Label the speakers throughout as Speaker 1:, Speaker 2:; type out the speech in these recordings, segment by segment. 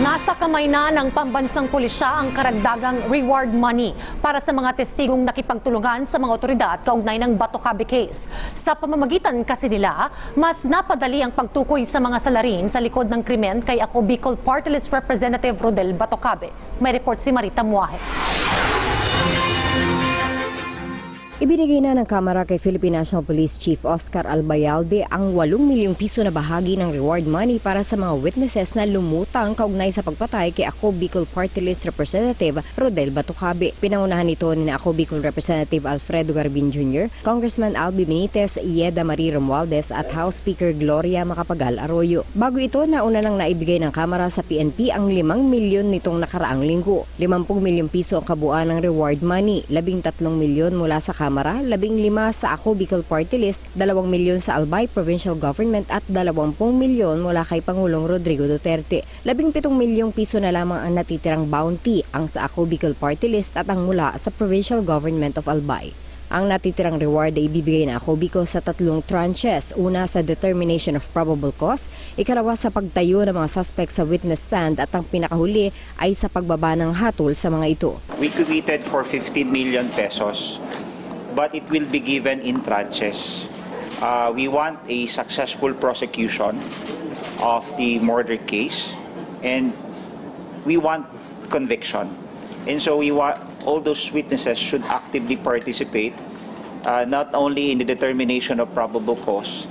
Speaker 1: Nasa kamay na ng pambansang pulisya ang karagdagang reward money para sa mga testigong nakipagtulungan sa mga otoridad kaugnay ng Batocabe case. Sa pamamagitan kasi nila, mas napadali ang pagtukoy sa mga salarin sa likod ng krimen kay ako Bicol Party List Representative Rodel Batocabe. May report si Marita Muahe.
Speaker 2: Ibinigay na ng Kamara kay Philippine National Police Chief Oscar Albayalde ang 8 milyong piso na bahagi ng reward money para sa mga witnesses na lumutang kaugnay sa pagpatay kay Ako Bicol Party List Representative Rodel Batucabe. Pinangunahan nito ni Ako Bicol Representative Alfredo Garbin Jr., Congressman Albi Benitez, Ieda Marie Romualdez at House Speaker Gloria Macapagal Arroyo. Bago ito, nauna nang naibigay ng Kamara sa PNP ang 5 milyon nitong nakaraang linggo. 50 milyong piso ang kabuuan ng reward money, 13 milyon mula sa Kamara, 15 sa Ako Bicol Party List, 2 milyon sa Albay Provincial Government at 20 milyon mula kay Pangulong Rodrigo Duterte. 17 milyong piso na lamang ang natitirang bounty ang sa Ako Bicol Party List at ang mula sa Provincial Government of Albay. Ang natitirang reward ay ibibigay na ako Bicol sa tatlong tranches. Una sa determination of probable cause, ikalawa sa pagtayo ng mga suspect sa witness stand at ang pinakahuli ay sa pagbaba ng hatol sa mga ito.
Speaker 3: We committed for 15 million pesos, but it will be given in tranches. Uh, we want a successful prosecution of the murder case, and we want conviction. And so we want all those witnesses should actively participate, uh, not only in the determination of probable cause,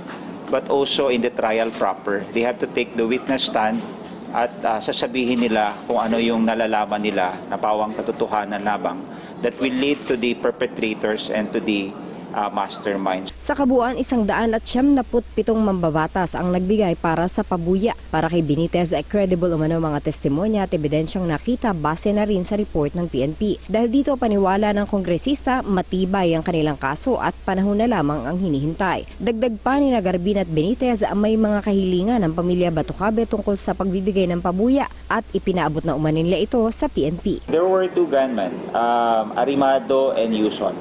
Speaker 3: but also in the trial proper. They have to take the witness stand at uh, sasabihin nila kung ano yung nalalaman nila na pawang katotohanan labang that will lead to the perpetrators and to the uh, masterminds.
Speaker 2: Sa kabuuan, isang daan at siyam na pitong mambabatas ang nagbigay para sa pabuya. Para kay Benitez, credible umano mga testimonya at ebidensyang nakita base na rin sa report ng PNP. Dahil dito paniwala ng kongresista, matibay ang kanilang kaso at panahon na lamang ang hinihintay. Dagdag pa ni Nagarbin at Benitez, may mga kahilingan ng pamilya Batucabe tungkol sa pagbibigay ng pabuya at ipinaabot na umanin nila ito sa PNP.
Speaker 3: There were two gunmen, um, Arimado and Yuson.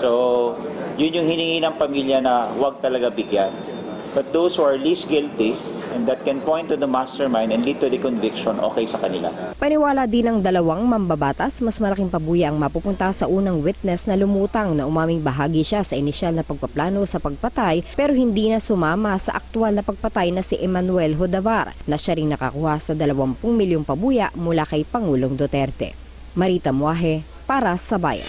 Speaker 3: So, yun yung hiningi ng pamilya na huwag talaga bigyan. But those who are least guilty and that can point to the mastermind and lead to the conviction, okay sa kanila.
Speaker 2: Paniwala din ng dalawang mambabatas, mas malaking pabuya ang mapupunta sa unang witness na lumutang na umaming bahagi siya sa inisyal na pagpaplano sa pagpatay pero hindi na sumama sa aktual na pagpatay na si Emmanuel Hodavar na siya ring nakakuha sa 20 milyong pabuya mula kay Pangulong Duterte. Marita Muahe para sa Bayan.